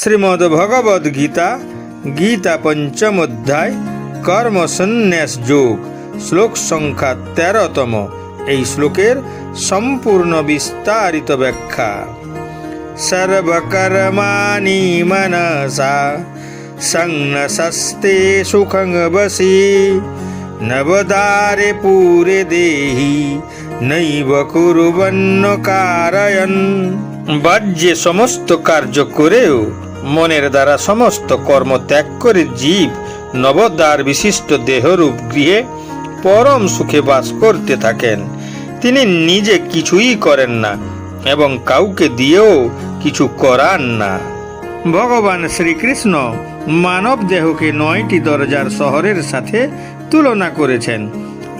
শ্রীমদ্ ভগবদ গীতা গীতা পঞ্চম অধ্যায় কর্ম সন্ন্যাস যোগ, শ্লোক সংখ্যা তেরোতম। এই শ্লোকের সম্পূর্ণ বিস্তারিত ব্যাখ্যা। সর্বকর্মাণি মনসা সংনসস্তে সুখং বসি, নবদারে পুরে দেহি, নৈব কুরুবন্ন কারয়ন। বাহ্যে সমস্ত কার্য করেও মনের দ্বারা সমস্ত কর্ম ত্যাগ করে জীব নবদ্বার বিশিষ্ট দেহরূপ গৃহে পরম সুখে বাস করতে থাকেন। তিনি নিজে কিছুই করেন না এবং কাউকে দিয়েও কিছু করান না। ভগবান শ্রীকৃষ্ণ মানব দেহকে নয়টি দরজার শহরের সাথে তুলনা করেছেন।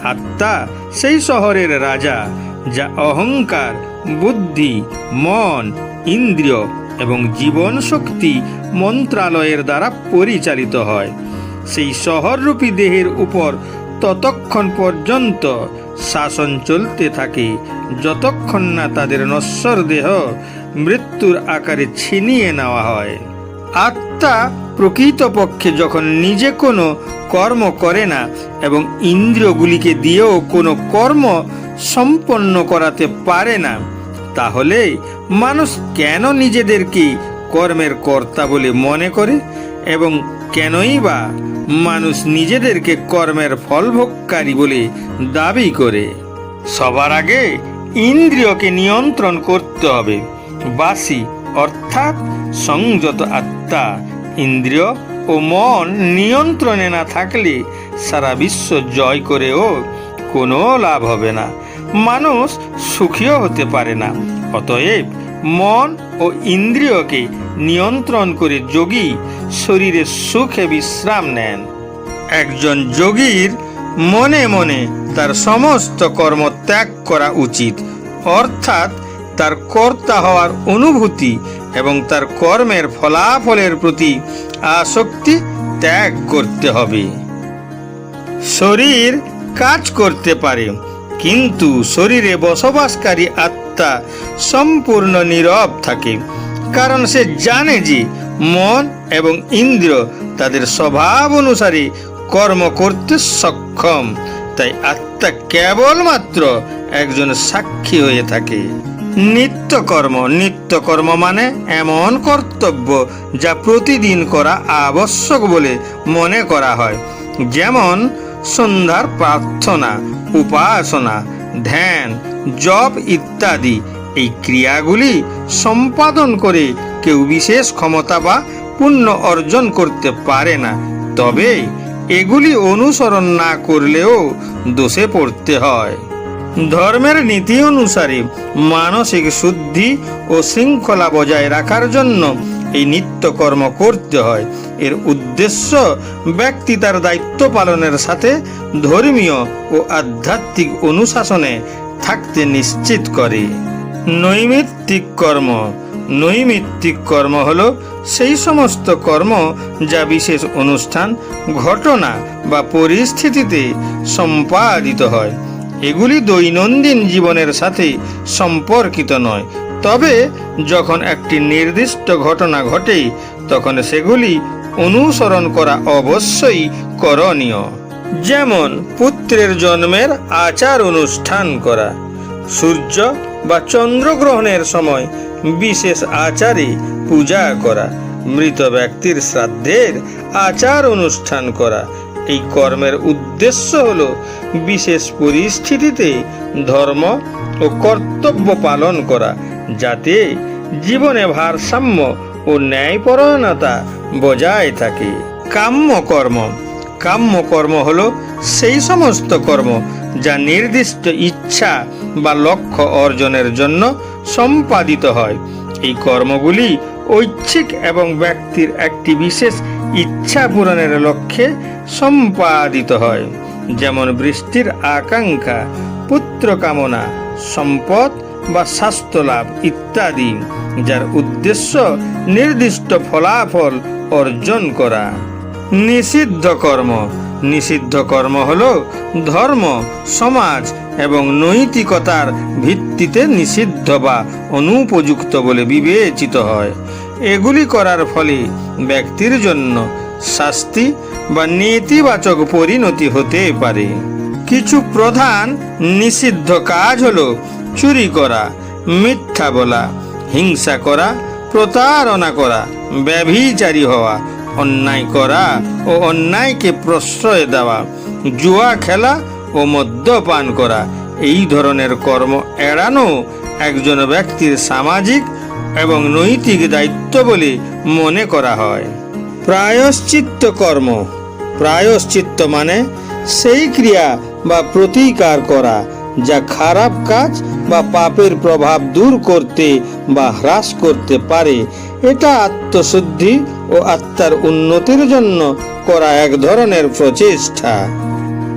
আত্মা সেই শহরের রাজা, যা অহংকার, বুদ্ধি, মন, ইন্দ্রিয় এবং জীবন শক্তি মন্ত্রালয়ের দ্বারা পরিচালিত হয়। সেই শহররূপী দেহের উপর ততক্ষণ পর্যন্ত শাসন চলতে থাকে। যতক্ষণ না তাদের নশ্বর দেহ মৃত্যুর আকারে ছিনিয়ে নেওয়া হয়। আত্মা প্রকৃতপক্ষে যখন নিজে কোনো কর্ম করে না এবং ইন্দ্রিয়গুলিকে দিয়েও কোনো কর্ম সম্পন্ন করাতে পারে না তাহলে মানুষ কেন নিজেদেরকে কর্মের কর্তা বলে মনে করে এবং কেনই বা মানুষ নিজেদেরকে কর্মের ফলভোগকারী বলে দাবি করে? সবার আগে ইন্দ্রিয়কে নিয়ন্ত্রণ করতে হবে। বাসি, অর্থাৎ সংযত আত্মা। ইন্দ্রিয় ও মন নিয়ন্ত্রণে না থাকলে সারা বিশ্ব জয় করেও কোনো লাভ হবে না। মানুষ সুখীও হতে পারে না। অতএব মন ও ইন্দ্রিয়কে নিয়ন্ত্রণ করে যোগী শরীরে সুখে বিশ্রাম নেন। একজন যোগীর মনে মনে তার সমস্ত কর্ম ত্যাগ করা উচিত। অর্থাৎ তার কর্তা হওয়ার অনুভূতি এবং তার কর্মের ফলাফলের প্রতি আসক্তি ত্যাগ করতে হবে। শরীর কাজ করতে পারে। কিন্তু শরীরে বসবাসকারী আত্মা সম্পূর্ণ নীরব থাকে, কারণ সে জানে যে মন এবং ইন্দ্রিয় তাদের স্বভাব অনুসারে কর্ম করতে সক্ষম। তাই আত্মা কেবলমাত্র একজন সাক্ষী হয়ে থাকে। নিত্যকর্ম নিত্যকর্ম মানে এমন কর্তব্য যা প্রতিদিন করা আবশ্যক বলে মনে করা হয়। যেমন সন্ধ্যার প্রার্থনা, উপাসনা, ধ্যান, জপ ইত্যাদি। এই ক্রিয়াগুলি সম্পাদন করে কেউ বিশেষ ক্ষমতা বা পুণ্য অর্জন করতে পারে না। তবে এগুলি অনুসরণ না করলেও দোষে পড়তে হয়। ধর্মের নীতি অনুসারে মানসিক শুদ্ধি ও শৃঙ্খলা বজায় রাখার জন্য এই নিত্যকর্ম করতে হয়। এর উদ্দেশ্য ব্যক্তি তার দায়িত্ব পালনের সাথে ধর্মীয় ও আধ্যাত্মিক অনুশাসনে থাকতে নিশ্চিত করে। নৈমিত্তিক কর্ম। নৈমিত্তিক কর্ম হলো সেই সমস্ত কর্ম যা বিশেষ অনুষ্ঠান, ঘটনা বা পরিস্থিতিতে সম্পাদিত হয়। এগুলি দৈনন্দিন জীবনের সাথে সম্পর্কিত নয়। তবে যখন একটি নির্দিষ্ট ঘটনা ঘটে, তখন সেগুলি অনুসরণ করা অবশ্যই করণীয়। যেমন, পুত্রের জন্মের আচার অনুষ্ঠান করা। সূর্য বা চন্দ্রগ্রহণের সময় বিশেষ আচারে পূজা করা। মৃত ব্যক্তির শ্রাদ্ধের আচার অনুষ্ঠান করা। এই কর্মের উদ্দেশ্য হল বিশেষ পরিস্থিতিতে ধর্ম ও কর্তব্য পালন করা, যাতে জীবনে ভারসাম্য ও ন্যায়পরায়ণতা বজায় থাকে। কাম্য কর্ম। কাম্য কর্ম হলো সেই সমস্ত কর্ম যা নির্দিষ্ট ইচ্ছা বা লক্ষ্য অর্জনের জন্য সম্পাদিত হয়। এই কর্মগুলি ঐচ্ছিক এবং ব্যক্তির একটি বিশেষ ইচ্ছা পূরণের লক্ষ্যে সম্পাদিত হয়। যেমন বৃষ্টির আকাঙ্ক্ষা, পুত্র কামনা, সম্পদ বা স্বাস্থ্য লাভ ইত্যাদি, যার উদ্দেশ্য নির্দিষ্ট ফলাফল অর্জন করা। নিষিদ্ধ কর্ম নিষিদ্ধ কর্ম হল ধর্ম, সমাজ এবং নৈতিকতার ভিত্তিতে নিষিদ্ধ বা অনুপযুক্ত বলে বিবেচিত হয়। এগুলি করার ফলে ব্যক্তির জন্য শাস্তি বা নেতিবাচক পরিণতি হতে পারে। কিছু প্রধান নিষিদ্ধ কাজ হলো চুরি করা, মিথ্যা বলা, হিংসা করা, প্রতারণা করা, ব্যভিচারী হওয়া, অন্যায় করা ও অন্যায়কে প্রশ্রয় দেওয়া, জুয়া খেলা ও মদ্যপান করা, এই ধরনের কর্ম এড়ানো একজন ব্যক্তির সামাজিক এবং নৈতিক দায়িত্ব বলে মনে করা হয়। প্রায়শ্চিত্ত কর্ম। প্রায়শ্চিত্ত মানে সেই ক্রিয়া বা প্রতিকার করা যা খারাপ কাজ বা পাপের প্রভাব দূর করতে বা হ্রাস করতে পারে। এটা আত্মশুদ্ধি ও আত্মার উন্নতির জন্য করা এক ধরনের প্রচেষ্টা।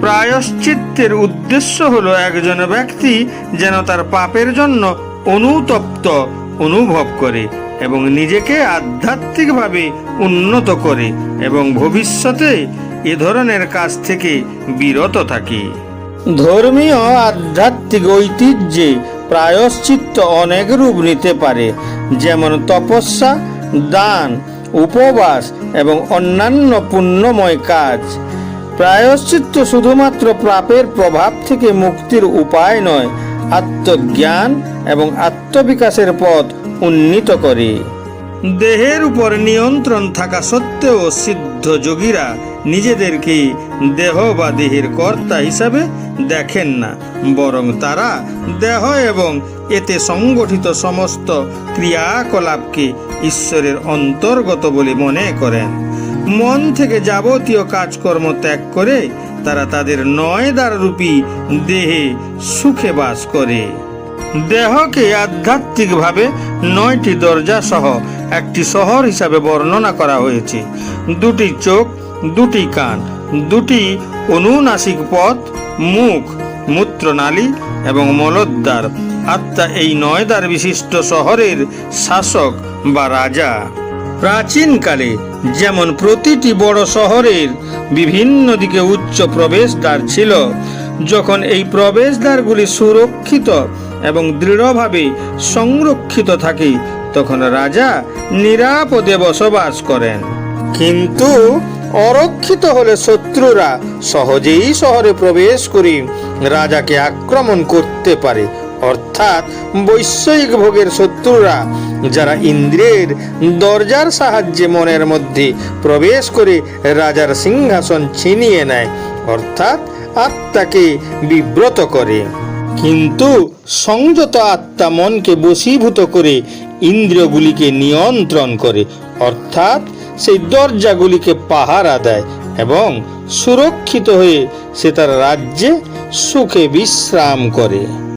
প্রায়শ্চিত্তের উদ্দেশ্য হলো একজন ব্যক্তি যেন তার পাপের জন্য অনুতপ্ত অনুভব করে এবং নিজেকে আধ্যাত্মিকভাবে উন্নত করে এবং ভবিষ্যতে এ ধরনের কাজ থেকে বিরত থাকে। ধর্মীয় আধ্যাত্মিক ঐতিহ্যে প্রায়শ্চিত্ত অনেক রূপ নিতে পারে, যেমন তপস্যা, দান, উপবাস এবং অন্যান্য পুণ্যময় কাজ। প্রায়শ্চিত্ত শুধুমাত্র পাপের প্রভাব থেকে মুক্তির উপায় নয় আত্মজ্ঞান এবং আত্মবিকাশের পথ উন্নীত করে। দেহের উপর নিয়ন্ত্রণ থাকা সত্ত্বেও সিদ্ধ যোগীরা নিজেদেরকে দেহ বা দেহের কর্তা হিসাবে দেখেন না, বরং তারা দেহ এবং এতে সংগঠিত সমস্ত ক্রিয়াকলাপকে ঈশ্বরের অন্তর্গত বলে মনে করেন। মন থেকে যাবতীয় কাজকর্ম ত্যাগ করে তারা তাদের নয় দ্বার রূপী দেহে সুখে বাস করে। দেহকে আধ্যাত্মিকভাবে নয়টি দরজা সহ একটি শহর হিসাবে বর্ণনা করা হয়েছে। দুটি চোখ, দুটি কান, দুটি অনুনাসিক পথ, মুখ, মূত্রনালী এবং মলদ্বার। আত্মা এই নয় দ্বার বিশিষ্ট শহরের শাসক বা রাজা। প্রাচীনকালে যেমন প্রতিটি বড় শহরের বিভিন্ন দিকে উচ্চ প্রবেশদ্বার ছিল, যখন এই প্রবেশদ্বারগুলি সুরক্ষিত এবং দৃঢ়ভাবে সংরক্ষিত থাকে, তখন রাজা নিরাপদে বসবাস করেন। কিন্তু অরক্ষিত হলে শত্রুরা সহজেই শহরে প্রবেশ করে রাজাকে আক্রমণ করতে পারে। অর্থাৎ বৈষয়িক ভোগের শত্রুরা, যারা ইন্দ্রের দরজার সাহায্যে মনের মধ্যে প্রবেশ করে রাজার সিংহাসন ছিনিয়ে নেয়, অর্থাৎ আত্মাকে বিব্রত করে। কিন্তু সংযত আত্মা মনকে বশীভূত করে ইন্দ্রিয়গুলিকে নিয়ন্ত্রণ করে, অর্থাৎ সেই দরজাগুলিকে পাহারা দেয় এবং সুরক্ষিত হয়ে সে তার রাজ্যে সুখে বিশ্রাম করে।